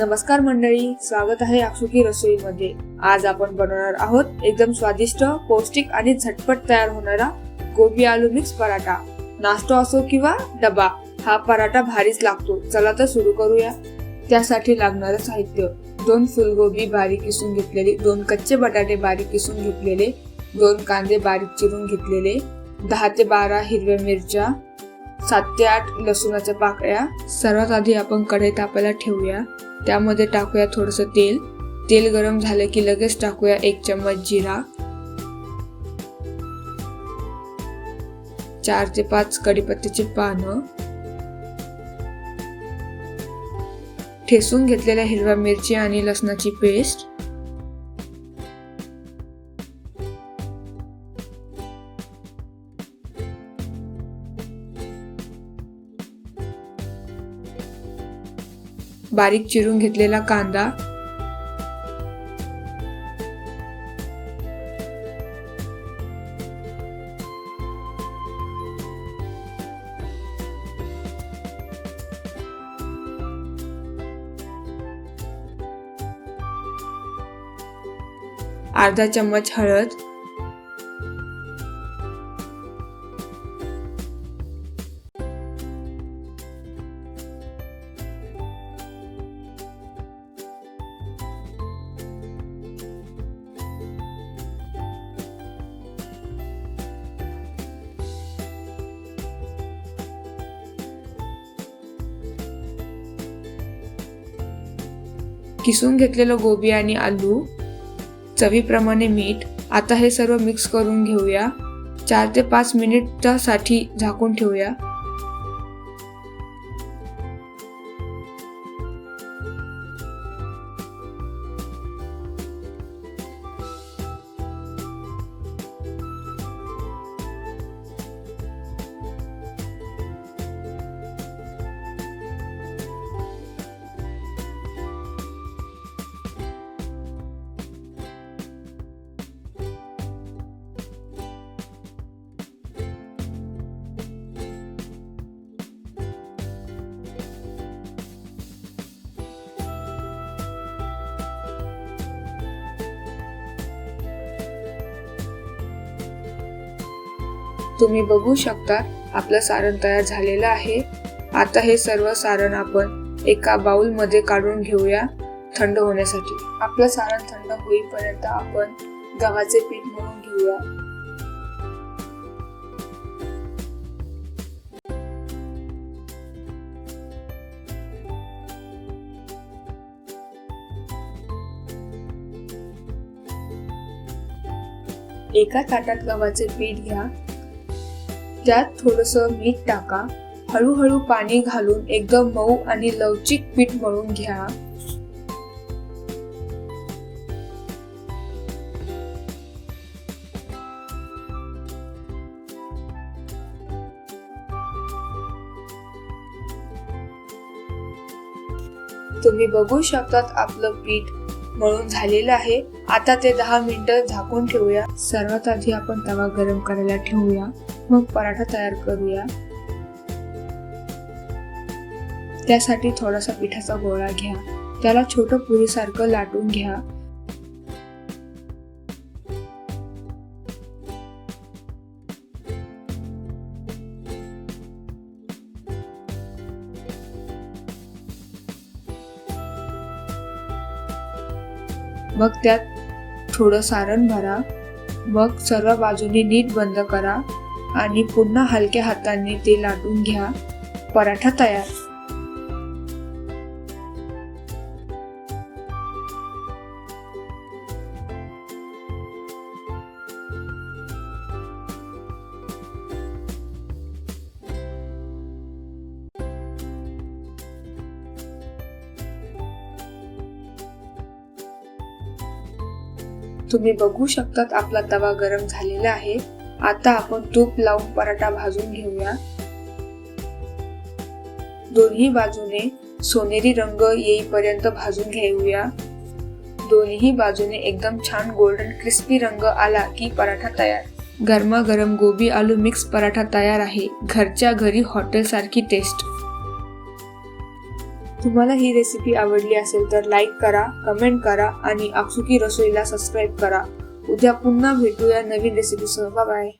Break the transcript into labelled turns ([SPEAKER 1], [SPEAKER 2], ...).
[SPEAKER 1] नमस्कार मंडळी स्वागत आहे अक्षुकी रसोईमध्ये. आज आपण बनवणार आहोत एकदम स्वादिष्ट पौष्टिक आणि झटपट तयार होणारा गोबी आलू मिक्स पराठा. नाश्ता असो किंवा डबा हा पराठा भारीच लागतो. चला तर सुरू करूया. त्यासाठी लागणारं साहित्य. दोन फुलगोबी बारीक किसून घेतलेली दोन कच्चे बटाटे बारीक किसून घेतलेले दोन कांदे बारीक चिरून घेतलेले दहा ते बारा हिरव्या मिरच्या सात ते आठ लसूणाच्या पाकळ्या. सर्वात आधी आपण कढई तापायला ठेवूया. त्यामध्ये टाकूया थोडंसं तेल. तेल गरम झालं की लगेच टाकूया एक चम्मच जिरा. चार ते पाच कढीपत्त्याची पानं. ठेसून घेतलेल्या हिरव्या मिरची आणि लसणाची पेस्ट. बारीक चिरून घेतलेला कांदा. अर्धा चम्मच हळद. किसून घेतलेलं गोबी आणि आलू चवीप्रमाणे मीठ आता हे सर्व मिक्स करून घेऊया. चार ते पाच मिनिटासाठी झाकून ठेवूया. तुम्ही बघू शकता आपलं सारण तयार झालेलं आहे. आता हे सर्व सारण आपण एका बाउलमध्ये काढून घेऊया थंड होण्यासाठी. आपलं सारण थंड होईपर्यंत आपण गव्हाचे पीठ म्हणून घेऊया. एका ताटात गव्हाचे पीठ घ्या. त्यात थोडस मीठ टाका. हळूहळू पाणी घालून एकदम मऊ आणि लवचिक पीठ मळून घ्या. तुम्ही बघू शकतात आपलं पीठ मळून झालेलं आहे. आता ते दहा मिनिटं झाकून ठेवूया. सर्वात आधी आपण तवा गरम करायला ठेवूया. मग पराठा तयार करूया. त्यासाठी थोडासा पिठाचा गोळा घ्या. त्याला छोटं पुरीसारखं लाटून घ्या. मग त्यात थोडं सारण भरा. मग सर्व बाजूनी नीट बंद करा आणि पुन्हा हलक्या हाताने ते लाटून घ्या. पराठा तयार. तुम्ही बघू शकतात आपला तवा गरम झालेला आहे. आता आपण तूप लावून पराठा भाजून घेऊया. दोन्ही बाजूने सोनेरी रंग येईपर्यंत भाजून घेऊया. दोन्ही बाजूने एकदम छान गोल्डन क्रिस्पी रंग आला की पराठा तयार. गरमागरम गोबी आलू मिक्स पराठा तयार आहे. घरच्या घरी हॉटेल सारखी टेस्ट तुम्हाला ही रेसिपी आवडली असेल तर लाईक करा कमेंट करा आणि आपसुकी रसोईला सबस्क्राईब करा. उद्या पुन्हा भेटूया नवीन रेसिपीसह बाय